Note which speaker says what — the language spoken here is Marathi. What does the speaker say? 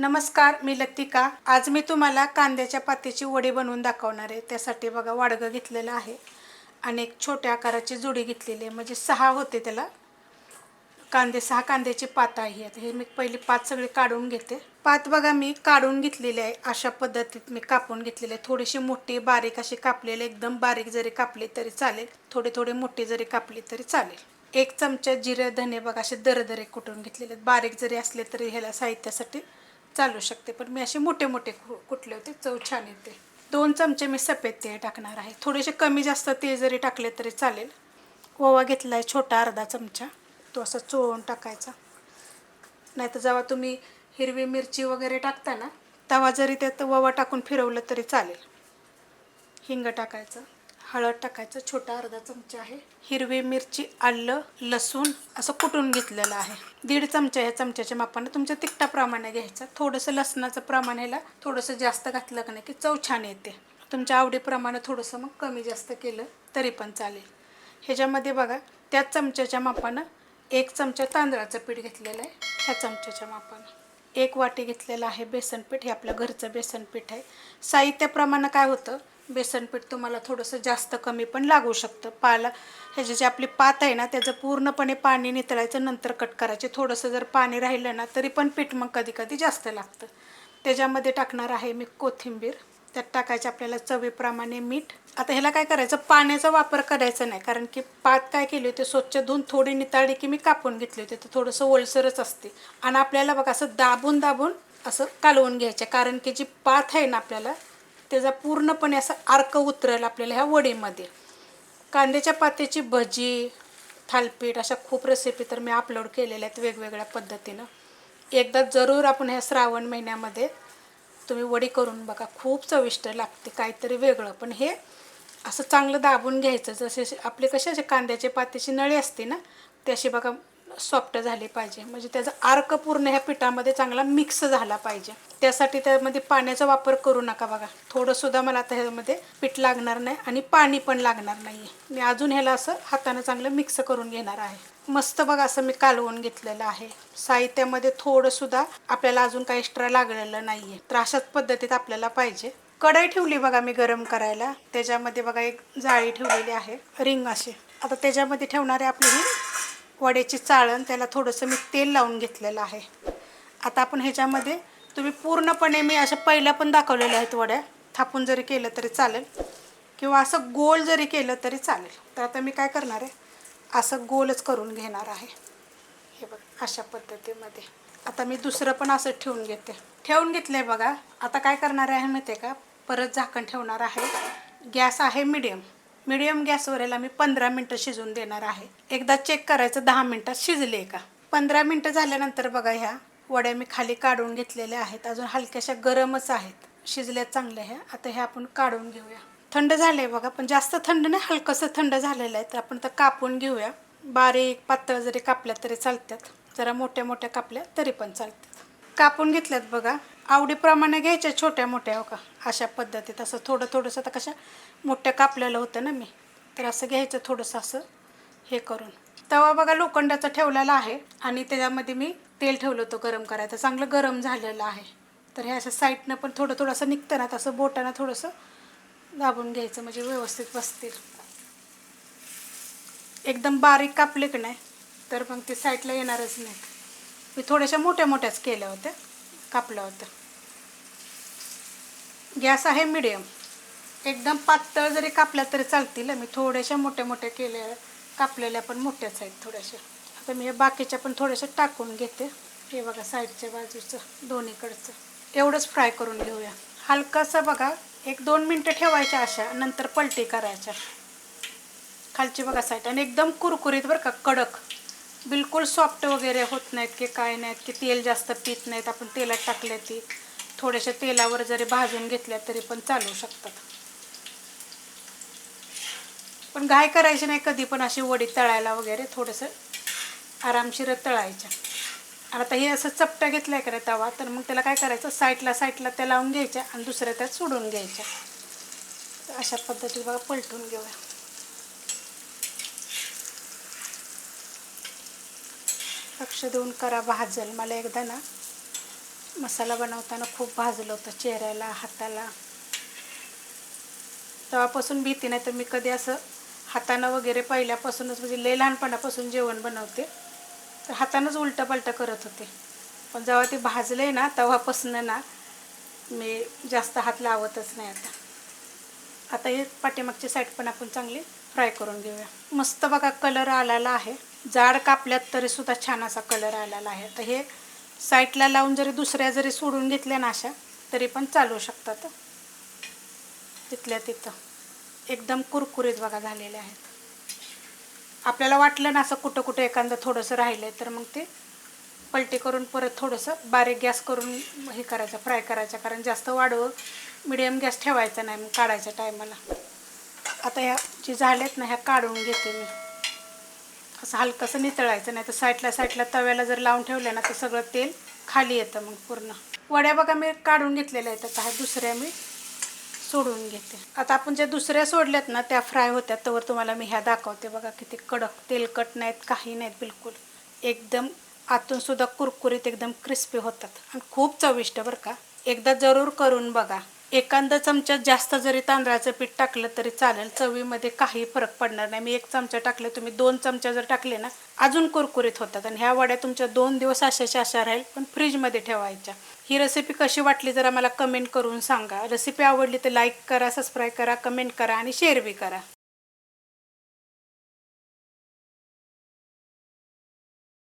Speaker 1: नमस्कार मी लतिका. आज मी तुम्हाला कांद्याच्या पातीची वडी बनवून दाखवणार आहे. त्यासाठी बघा वाडगं घेतलेलं आहे आणि एक छोट्या आकाराची जुडी घेतलेली आहे. म्हणजे सहा होते त्याला. कांदे सहा कांद्याची पात आहे. आता हे मी पहिली पात सगळी काढून घेते. पात बघा मी काढून घेतलेली आहे. अशा पद्धतीत मी कापून घेतलेली आहे. थोडीशी मोठी बारीक अशी कापलेली एकदम बारीक जरी कापली तरी चालेल. थोडी थोडी मोठी जरी कापली तरी चालेल. एक चमचा जिरे धने बघा असे दरदरे कुटून घेतलेले आहेत. बारीक जरी असले तरी ह्याला साहित्यासाठी चालू शकते. पण मी असे मोठे मोठे कु- होते? चव छान येते. दोन चमचे मी सफेद तेल टाकणार आहे. थोडेसे कमी जास्त तेल जरी टाकले तरी चालेल. ओवा घेतला आहे छोटा अर्धा चमचा. तो असा चोळून टाकायचा. नाहीतर जेव्हा तुम्ही हिरवी मिरची वगैरे टाकता ना तेव्हा जरी त्यात ओवा टाकून फिरवलं तरी चालेल. हिंग टाकायचं. हळद टाकायचं छोटा अर्धा चमचा आहे. हिरवी मिरची आलं लसूण असं कुटून घेतलेलं आहे. दीड चमचा ह्या चमच्याच्या मापानं तुमच्या तिखटाप्रमाणे घ्यायचं. थोडंसं लसणाचं प्रमाण ह्याला थोडंसं जास्त घातलं का नाही की चव छान येते. तुमच्या आवडीप्रमाणे थोडंसं मग कमी जास्त केलं तरी पण चालेल. ह्याच्यामध्ये बघा त्याच चमच्याच्या मापानं एक चमचा तांदळाचं पीठ घेतलेलं आहे ह्या चमच्याच्या मापानं. एक वाटी घेतलेलं आहे बेसन पीठ हे आपलं घरचं बेसन पीठ आहे. साहित्याप्रमाणे काय होतं बेसन पीठ तुम्हाला थोडंसं जास्त कमी पण लागू शकतं. पाला ह्याची जी आपली पात आहे ना त्याचं पूर्णपणे पाणी नितळायचं नंतर कट करायचे. थोडंसं जर पाणी राहिलं ना तरी पण पीठ मग कधी कधी जास्त लागतं. त्याच्यामध्ये टाकणार आहे मी कोथिंबीर. त्यात टाकायचं आपल्याला चवीप्रमाणे मीठ. आता ह्याला काय करायचं? पाण्याचा वापर करायचा नाही कारण की पात काय केली होती? स्वच्छ धुवून थोडी निताळी की मी कापून घेतली होती. तर थोडंसं ओलसरच असते. आणि आपल्याला बघा असं दाबून दाबून असं कालवून घ्यायचं. कारण की जी पात आहे ना आपल्याला त्याचा पूर्णपणे असं अर्क उतरेल आपल्याला ह्या वडीमध्ये. कांद्याच्या पात्याची भजी थालपीठ अशा खूप रेसिपी तर मी अपलोड केलेल्या आहेत वेगवेगळ्या पद्धतीनं. एकदा जरूर आपण ह्या श्रावण महिन्यामध्ये तुम्ही वडी करून बघा खूप चविष्ट लागते काहीतरी वेगळं. पण हे असं चांगलं दाबून घ्यायचं जसे आपले कसे असे कांद्याचे पात्याची नळी असते ना त्याशी बघा सॉफ्ट झाले पाहिजे. म्हणजे त्याचा अर्क पूर्ण ह्या पिठामध्ये चांगला मिक्स झाला पाहिजे. त्यासाठी त्यामध्ये पाण्याचा वापर करू नका बघा. थोडंसुद्धा मला आता ह्यामध्ये पीठ लागणार नाही आणि पाणी पण लागणार नाही आहे मी अजून ह्याला असं हातानं चांगलं मिक्स करून घेणार आहे. मस्त बघा असं मी कालवून घेतलेलं आहे. साहित्यामध्ये थोडंसुद्धा आपल्याला अजून काही एक्स्ट्रा लागलेलं नाही आहे तर अशाच पद्धतीत आपल्याला पाहिजे. कढई ठेवली बघा मी गरम करायला. त्याच्यामध्ये बघा एक जाळी ठेवलेली आहे. रिंग अशी. आता त्याच्यामध्ये ठेवणारे आपली ही वड्याची चाळण त्याला थोडंसं मी तेल लावून घेतलेलं आहे. आता आपण ह्याच्यामध्ये तुम्ही पूर्णपणे मी अशा पहिल्या पण दाखवलेल्या आहेत वड्या. थापून जरी केलं तरी चालेल. किंवा असं गोल जरी केलं तरी चालेल. तर आता मी काय करणार आहे? असं गोलच करून घेणार आहे. हे बघ अशा पद्धतीमध्ये. आता मी दुसरं पण असं ठेवून घेते. ठेवून घेतलं आहे बघा. आता काय करणार आहे माहिती आहे का? परत झाकण ठेवणार आहे. गॅस आहे मिडियम. मिडियम गॅसवर मी पंधरा मिनटं शिजवून देणार आहे. एकदा चेक करायचं दहा मिनटात शिजले का? पंधरा मिनटं झाल्यानंतर बघा ह्या वड्या मी खाली काढून घेतलेल्या आहेत. अजून हलक्याशा गरमच आहेत. शिजल्या चांगल्या ह्या. आता ह्या आपण काढून घेऊया. थंड झालं आहे बघा पण जास्त थंड नाही हलकंसं थंड झालेलं आहे. तर आपण तर कापून घेऊया. बारीक पातळ जरी कापल्या तरी चालतात जरा मोठ्या मोठ्या कापल्या तरी पण चालतात कापून घेतल्यात बघा. आवडीप्रमाणे घ्यायच्या छोट्या मोठ्या हो का? अशा पद्धतीत. असं थोडं थोडंसं आता कशा? मोठ्या कापलेलं होतं ना मी. तर असं घ्यायचं थोडंसं असं हे करून. तवा बघा लोखंडाचा ठेवलेला आहे आणि त्याच्यामध्ये मी तेल ठेवलं होतं गरम करायचं. चांगलं गरम झालेलं आहे. तर हे असं साईडनं पण थोडं थोडंसं निघतं ना तसं बोटानं थोडंसं दाबून घ्यायचं म्हणजे व्यवस्थित बसतील. एकदम बारीक कापले की नाही तर मग ते साईडला येणारच नाही मी थोड्याशा मोठ्या मोठ्याच केल्या होत्या. कापल्या होत्या. गॅस आहे मिडियम एकदम पातळ जरी कापल्या तरी चालतील. मी थोड्याशा मोठ्या मोठ्या केल्या. कापलेल्या पण मोठ्याच आहेत थोड्याशा. आता मी हे बाकीच्या पण थोड्याशा टाकून घेते. हे बघा साईडच्या बाजूचं दोन्हीकडचं. एवढंच फ्राय करून घेऊया. हलकासा बघा. एक दोन मिनटं ठेवायच्या अशा नंतर पलटी करायच्या. खालची बघा साईड. आणि एकदम कुरकुरीत बरं का कडक. बिलकुल सॉफ्ट वगैरे होत नाहीत की काय नाहीत की तेल जास्त पित नाहीत आपण तेलात टाकल्या ती थोड्याशा तेलावर जरी भाजून घेतल्या तरी पण चालू शकतात. पण घाय करायची नाही कधी पण अशी वडी तळायला वगैरे थोडंसं आरामशीर तळायच्या. आणि आता हे असं चपटा घेतलं आहे का तवा तर मग त्याला काय करायचं साईडला साईडला त्या लावून घ्यायच्या आणि दुसऱ्या त्यात सोडून घ्यायच्या. अशा पद्धतीत बघा पलटून घेऊया. लक्ष देऊन करा भाजल. मला एकदा ना मसाला बनवताना खूप भाजलं होतं चेहऱ्याला हाताला. तेव्हापासून भीती नाही तर मी कधी असं हातानं वगैरे पहिल्यापासूनच म्हणजे लय लहानपणापासून जेवण बनवते. तर हातानंच उलटं पलटं करत होते. पण जेव्हा ते भाजले ना तेव्हापासून ना मी जास्त हात लावतच नाही आता. आता हे पाठीमागची साईड पण आपण चांगली फ्राय करून घेऊया. मस्त बघा कलर आलेला आहे. जाड कापल्यात तरी सुद्धा छान असा कलर आलेला आहे. तर हे साईडला लावून जरी दुसऱ्या जरी सोडून घेतल्या ना अशा तरी पण चालू शकतात. तिथल्या तिथं. एकदम कुरकुरीत बघा झालेले आहेत. आपल्याला वाटलं ना असं कुठं कुठं एखादं थोडंसं राहिलं आहे तर मग ते पलटी करून परत थोडंसं बारीक गॅस करून हे करायचं फ्राय करायचं. कारण जास्त वाढवं मिडियम गॅस ठेवायचा नाही मग काढायच्या टायमाला आता ह्या जी झाल्यात ना ह्या काढून घेते मी. असं हलकंसं नितळायचं नाही तर साईडला साईडला तव्याला जर लावून ठेवलं ना तर सगळं तेल खाली येतं मग पूर्ण. वड्या बघा मी काढून घेतलेल्या आहेत. आता दुसऱ्या मी सोडून घेते. आता आपण ज्या दुसऱ्या सोडल्यात ना त्या फ्राय होत्या तवर तुम्हाला मी ह्या दाखवते. बघा किती कडक तेलकट नाहीत काही नाहीत बिलकुल. एकदम आतून सुद्धा कुरकुरीत एकदम क्रिस्पी होतात. आणि खूप चविष्ट बरं का. एकदा जरूर करून बघा. एखादा चमचा जास्त जरी तांदळाचं पीठ टाकलं तरी चालेल. चवीमध्ये काही फरक पडणार नाही. मी एक चमचा टाकले तुम्ही दोन चमचा जर टाकले ना अजून कुरकुरीत होतात. आणि ह्या वड्या तुमच्या दोन दिवस अशाच्या अशा राहील पण फ्रीजमध्ये ठेवायच्या. ही रेसिपी कशी वाटली जरा मला कमेंट करून सांगा. रेसिपी आवडली तर लाईक करा सबस्क्राईब करा कमेंट करा आणि शेअर बी करा.